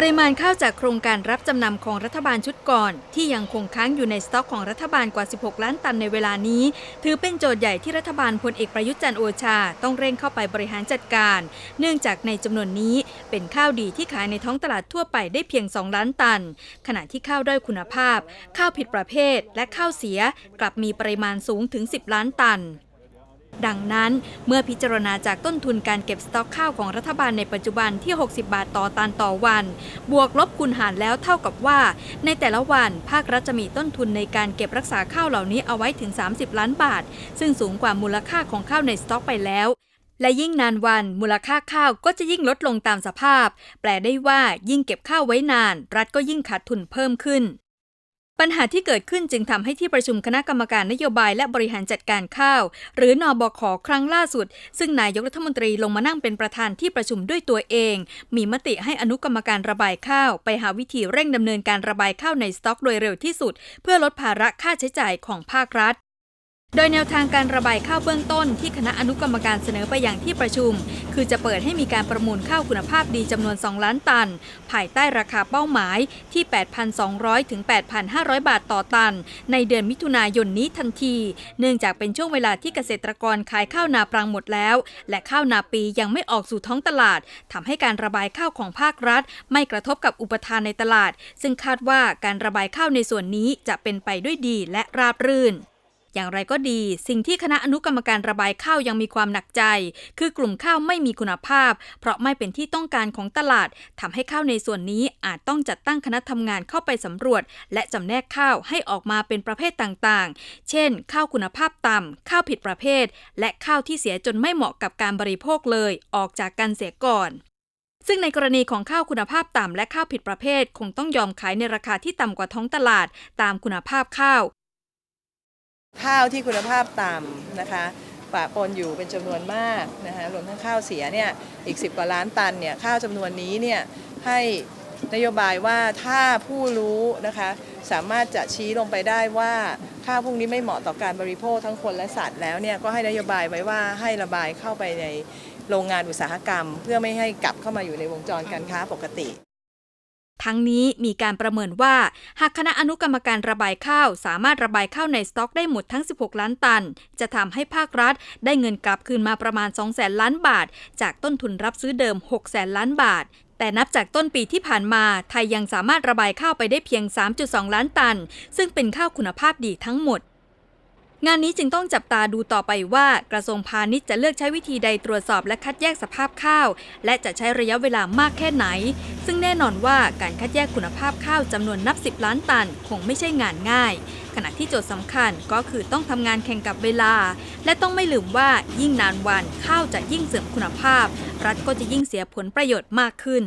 ปริมาณข้าวจากโครงการรับจำนำของรัฐบาลชุดก่อน ที่ยังคงค้างอยู่ในสต็อกของรัฐบาลกว่า 16 ล้านตันในเวลานี้ ถือเป็นโจทย์ใหญ่ที่รัฐบาลพลเอกประยุทธ์จันทร์โอชา ต้องเร่งเข้าไปบริหารจัดการ เนื่องจากในจำนวนนี้เป็นข้าวดีที่ขายในท้องตลาดทั่วไปได้เพียง 2 ล้านตัน ขณะที่ข้าวด้อยคุณภาพ ข้าวผิดประเภท และข้าวเสียกลับมีปริมาณสูงถึง 10 ล้านตัน ดังนั้นเมื่อพิจารณาจากต้นทุนการเก็บสต็อกข้าวของรัฐบาลในปัจจุบันที่ 60 บาทต่อตันต่อวัน บวกลบคูณหารแล้วเท่ากับว่า ในแต่ละวันภาครัฐจะมีต้นทุนในการเก็บรักษาข้าวเหล่านี้เอาไว้ถึง 30 ล้านบาท ซึ่งสูงกว่ามูลค่าของข้าวในสต็อกไปแล้วและยิ่งนานวันมูลค่าข้าวก็จะยิ่งลดลงตามสภาพ แปลได้ว่ายิ่งเก็บข้าวไว้นาน รัฐก็ยิ่งขาดทุนเพิ่มขึ้น ปัญหาที่เกิดขึ้นจึงทำให้ที่ประชุมคณะกรรมการนโยบายและบริหารจัดการข้าว หรือนอบขครั้งล่าสุด ซึ่งนายกรัฐมนตรีลงมานั่งเป็นประธานที่ประชุมด้วยตัวเอง มีมติให้อนุกรรมการระบายข้าว ไปหาวิธีเร่งดำเนินการระบายข้าวในสต็อกโดยเร็วที่สุด เพื่อลดภาระค่าใช้จ่ายของภาครัฐ โดยแนวทางการระบายข้าวเบื้องต้นที่คณะอนุกรรมการเสนอไปอย่างที่ประชุม คือจะเปิดให้มีการประมูลข้าวคุณภาพดีจำนวน 2 ล้านตัน ภายใต้ราคาเป้าหมายที่ 8,200 ถึง 8,500 บาทต่อตัน ในเดือนมิถุนายนนี้ทันที เนื่องจากเป็นช่วงเวลาที่เกษตรกรขายข้าวนาปรังหมดแล้ว และข้าวนาปียังไม่ออกสู่ท้องตลาดทำให้การระบายข้าวของภาครัฐ ไม่กระทบกับอุปทานในตลาด ซึ่งคาดว่าการระบายข้าวในส่วนนี้จะเป็นไปด้วยดีและราบรื่น อย่างไรก็ดี สิ่งที่คณะอนุกรรมการระบายข้าวยังมีความหนักใจ คือกลุ่มข้าวไม่มีคุณภาพ เพราะไม่เป็นที่ต้องการของตลาดทำให้ข้าวในส่วนนี้อาจต้องจัดตั้งคณะทำงานเข้าไปสำรวจ และจำแนกข้าวให้ออกมาเป็นประเภทต่างๆ เช่น ข้าวคุณภาพต่ำข้าวผิดประเภท และข้าวที่เสียจนไม่เหมาะกับการบริโภคเลย ออกจากกันเสียก่อนซึ่งในกรณีของข้าวคุณภาพต่ำและข้าวผิดประเภท คงต้องยอมขายในราคาที่ต่ำกว่าท้องตลาด ตามคุณภาพข้าว ข้าวที่คุณภาพต่ำนะคะปะปนอยู่เป็นจำนวนมากนะคะรวมทั้งข้าวเสียเนี่ยอีก 10 กว่าล้านตันเนี่ยข้าวจำนวนนี้เนี่ยให้นโยบายว่าถ้าผู้รู้นะคะสามารถจะชี้ลงไปได้ว่าข้าวพวกนี้ไม่เหมาะต่อการบริโภคทั้งคนและสัตว์แล้วเนี่ยก็ให้นโยบายไว้ว่าให้ระบายเข้าไปในโรงงานอุตสาหกรรม เพื่อไม่ให้กลับเข้ามาอยู่ในวงจรการค้าปกติ ทั้งนี้มีการประเมินว่า หากคณะอนุกรรมการระบายข้าว สามารถระบายข้าวในสต็อกได้หมดทั้ง 16 ล้านตัน จะทำให้ภาครัฐ ได้เงินกลับคืนมาประมาณ 200 0ล้านบาท จากต้นทุนรับซื้อเดิม600 0 ล้านบาทแต่นับจากต้นปีที่ผ่านมา ไทยยังสามารถระบายข้าวไปได้เพียง 3.2 ล้านตัน ซึ่งเป็นข้าวคุณภาพดีทั้งหมด งานนี้จึงต้องจับตาดูต่อไปว่ากระทรวงพาณิชย์จะเลือกใช้วิธีใดตรวจสอบและคัดแยกสภาพข้าว และจะใช้ระยะเวลามากแค่ไหน ซึ่งแน่นอนว่าการคัดแยกคุณภาพข้าวจำนวนนับ 10 ล้านตัน คงไม่ใช่งานง่าย ขณะที่โจทย์สำคัญก็คือต้องทำงานแข่งกับเวลา และต้องไม่ลืมว่ายิ่งนานวันข้าวจะยิ่งเสื่อมคุณภาพ รัฐก็จะยิ่งเสียผลประโยชน์มากขึ้น